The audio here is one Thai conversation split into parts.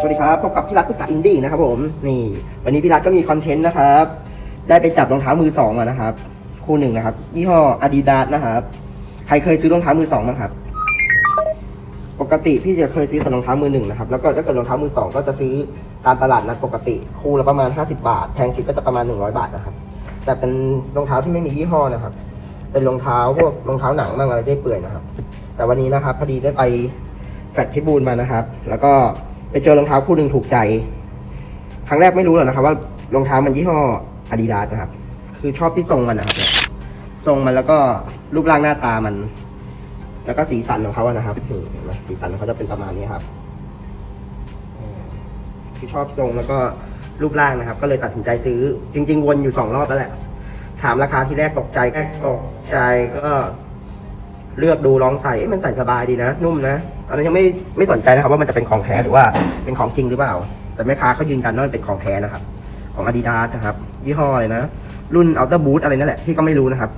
สวัสดีครับพบกับพี่รัฐปรึกษาอินดี้นะครับผมนี่วันนี้พี่รัฐก็มีคอนเทนต์นะครับ ได้ไปจับรองเท้ามือสองมานะครับ คู่หนึ่งนะครับ ยี่ห้อ Adidas นะครับ ใครเคยซื้อรองเท้ามือสองบ้างครับ ปกติพี่จะเคยซื้อแต่รองเท้ามือหนึ่งนะครับแล้วก็ถ้าเกิดรองเท้ามือสองก็จะซื้อตามตลาดนัดปกติคู่ละประมาณ 50 บาท แพงสุดก็จะประมาณ 100 บาทนะครับ แต่เป็นรองเท้าที่ไม่มียี่ห้อนะครับ เป็นรองเท้าพวกรองเท้าหนังบ้างอะไรได้เปื่อยนะครับ แต่วันนี้นะครับพอดีได้ไปแฟลตพิบูลมานะครับ แล้วก็ ไปเจอรองเท้าคู่หนึ่งถูกใจ ครั้งแรกไม่รู้หรอกนะครับ ว่ารองเท้ามันยี่ห้อ Adidas นะครับ คือชอบที่ทรงมันนะครับทรงมันแล้วก็รูปร่างหน้าตามัน แล้วก็สีสันของเขาอะนะครับนี่เห็นไหมสีสันของเขาจะเป็นประมาณนี้ครับคือชอบทรงแล้วก็รูปร่างนะครับ ก็เลยตัดสินใจซื้อ จริง ๆ วนอยู่สองรอบแล้วแหละ ถามราคาที่แรกตกใจแรกตกใจก็ เลือกดูลองใส่เอ๊ะมันใส่สบายดีนะ นุ่มนะตอนนั้นยังไม่ไม่สนใจนะครับว่ามันจะเป็นของแท้หรือว่าเป็นของจริงหรือเปล่า แต่แม่ค้าเขายืนยันว่ามันเป็นของแท้นะครับ ของ Adidas นะครับยี่ห้ออะไรนะ รุ่น Ultra Boost อะไรนั่นแหละพี่ก็ไม่รู้นะครับ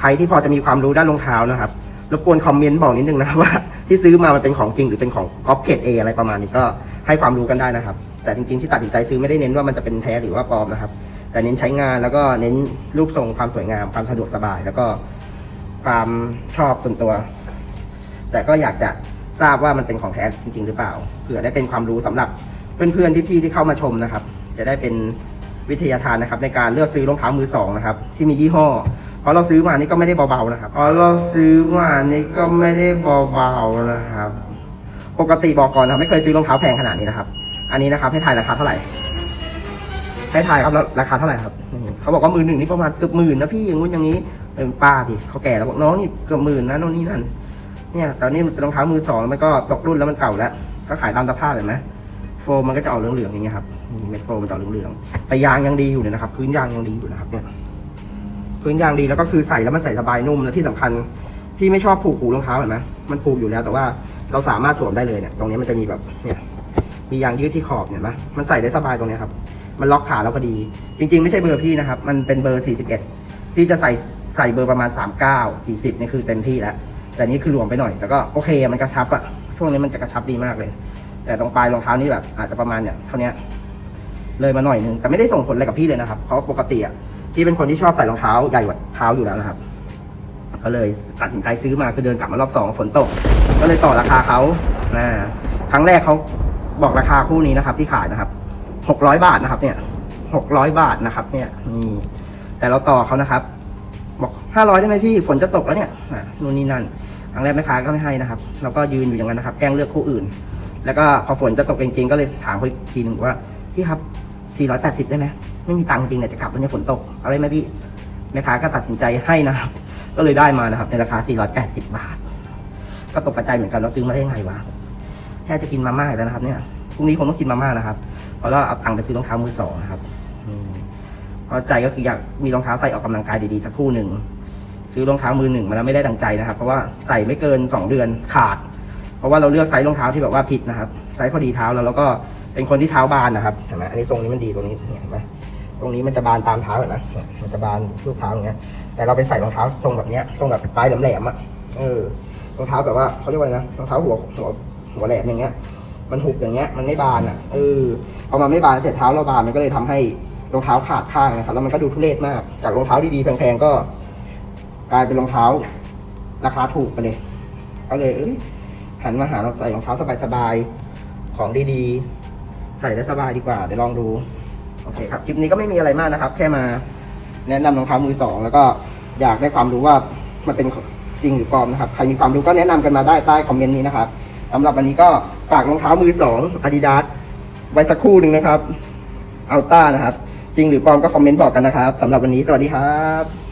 ใครที่พอจะมีความรู้ด้านรองเท้านะครับรบกวนคอมเมนต์บอกนิดนึงนะว่า ที่ซื้อมามันเป็นของจริงหรือเป็นของก๊อปเกรดเออะไรประมาณนี้ก็ให้ความรู้กันได้นะครับ แต่จริงๆที่ตัดสินใจซื้อไม่ได้เน้นว่ามันจะเป็นแท้หรือว่าปลอมนะครับ แต่เน้นใช้งานแล้วก็เน้นรูปทรงความสวยงามความสะดวกสบาย แล้วก็ ความชอบส่วนตัว แต่ก็อยากจะทราบว่ามันเป็นของแท้จริง ๆ หรือเปล่าเผื่อได้เป็นความรู้สำหรับเพื่อนๆพี่ๆที่เข้ามาชมนะครับ จะได้เป็นวิทยาทานนะครับ ในการเลือกซื้อรองเท้ามือสองนะครับ ที่มียี่ห้อ เพราะเราซื้อมานี่ก็ไม่ได้เบาๆนะครับเพราะเราซื้อมานี่ก็ไม่ได้เบาๆนะครับ ปกติบอกก่อนนะไม่เคยซื้อรองเท้าแพงขนาดนี้นะครับ อันนี้นะครับให้ทายราคาเท่าไหร่ ให้ทายครับราคาเท่าไหร่ครับเขาบอกว่ามือหนึ่งนี่ประมาณเกือบหมื่นนะพี่อย่างงู้นอย่างนี้ เป็นป้าดิเขาแก่แล้วบอกน้องนี่เกือบหมื่นนะโน่นนี่นั่น เนี่ยตอนนี้มันเป็นรองเท้ามือสองมันก็ตกรุ่นแล้วมันเก่าแล้วก็ขายตามสภาพเห็นไหมโฟมมันก็จะออกเหลืองๆอย่างเงี้ยครับนี่เม็ดโฟมมันจะออกเหลืองๆแต่ยางยังดีอยู่เลยนะครับ พื้นยางยังดีอยู่นะครับเนี่ยพื้นยางดีแล้วก็คือใส่แล้วมันใส่สบายนุ่มและที่สำคัญพี่ไม่ชอบผูกหูรองเท้าเห็นไหมมันผูกอยู่แล้วแต่ว่าเราสามารถสวมได้เลยเนี่ย ตรงนี้มันจะมีแบบเนี่ย มียางยืดที่ขอบเนี่ยเห็นไหมมันใส่ได้สบายตรงนี้ครับ มันล็อกขาเราพอดี จริง ๆ ไม่ใช่เบอร์พี่นะครับ มันเป็นเบอร์ 41 พี่จะใส่ ใส่เบอร์ประมาณ 39 40นี่คือเต็มที่แล้ว แต่นี่คือหลวมไปหน่อยแต่ก็โอเคอะมันกระชับอะช่วงนี้มันจะกระชับดีมากเลย แต่ตรงปลายรองเท้านี่แบบอาจจะประมาณเนี่ยเท่านี้เลยมาหน่อยนึงแต่ไม่ได้ส่งผลอะไรกับพี่เลยนะครับ เพราะปกติอะพี่เป็นคนที่ชอบใส่รองเท้าใหญ่กว่าเท้าอยู่แล้วนะครับ ก็เลยตัดสินใจซื้อมาคือเดินกลับมารอบสองฝนตก ก็เลยต่อราคาเขานะครั้งแรกเขาบอกราคาคู่นี้นะครับ ที่ขายนะครับหกร้อยบาทนะครับ เนี่ยหกร้อยบาทนะครับ เนี่ยนี่แต่เราต่อเขานะครับ บอกห้าร้อยได้ไหมพี่ฝนจะตกแล้วเนี่ยอะนู่นนี่นั่นครั้งแรกแม่ค้าก็ไม่ให้นะครับเราก็ยืนอยู่อย่างนั้นนะครับ แกล้งเลือกคู่อื่น แล้วก็พอฝนจะตกจริงๆก็เลยถามเขาอีกทีหนึ่งว่าพี่ครับ480ได้ไหมไม่มีตังค์จริงเนี่ยจะกลับวันนี้ฝนตกเอาได้ไหมพี่แม่ค้าก็ตัดสินใจให้นะครับ ก็เลยได้มานะครับ ในราคา 480 บาท ก็ตกกระจเหมือนกันว่าซื้อมาได้ยังไงวะแค่จะกินมาม่าแล้วนะครับ เนี่ยพรุ่งนี้ผมต้องกินมาม่านะครับเพราะว่าเอาตังค์ไปซื้อรองเท้ามือสองนะครับอืม ราะใจก็คืออยากมีรองเท้าใส่ออกกำลังกายดีๆสักคู่หนึ่งซื้อรองเท้ามือหนึ่งมาแล้วไม่ได้ดังใจนะครับ เพราะว่าใส่ไม่เกินสองเดือนขาด เพราะว่าเราเลือกไซส์รองเท้าที่แบบว่าผิดนะครับไซส์พอดีเท้าแล้วแล้วก็เป็นคนที่เท้าบานนะครับเห็นไหมอันนี้ทรงนี้มันดีตรงนี้เห็นไหมตรงนี้มันจะบานตามเท้าเห็นไหมมันจะบานรูปเท้าอย่างเงี้ย แต่เราไปใส่รองเท้าทรงแบบเนี้ยทรงแบบปลายแหลมๆอะเออรองเท้าแบบว่าเขาเรียกว่าไรนะรองเท้าหัวหัวหัวแหลมอย่างเงี้ย มันหุบอย่างเงี้ยมันไม่บานอะเออพอมันไม่บานเสร็จเท้าเราบานมันก็เลยทำให้ รองเท้าขาดข้างนะครับ แล้วมันก็ดูทุเรศมาก จากรองเท้าดีๆแพงๆก็ กลายเป็นรองเท้า ราคาถูกไปเลย ก็เลยเอ้ยหันมาหาเราใส่รองเท้าสบายๆของดีๆ ใส่ได้สบายดีกว่าเดี๋ยวลองดูโอเคครับคลิปนี้ก็ไม่มีอะไรมากนะครับ แค่มาแนะนำรองเท้ามือสองแล้วก็อยากได้ความรู้ว่ามันเป็นจริงหรือปลอมนะครับ ใครมีความรู้ก็แนะนำกันมาได้ใต้คอมเมนต์นี้นะครับสำหรับวันนี้ก็ฝากรองเท้ามือสอง Adidas ไว้สักคู่หนึ่งนะครับอัลต้านะครับ จริงหรือปลอมก็คอมเมนต์บอกกันนะครับสำหรับวันนี้สวัสดีครับ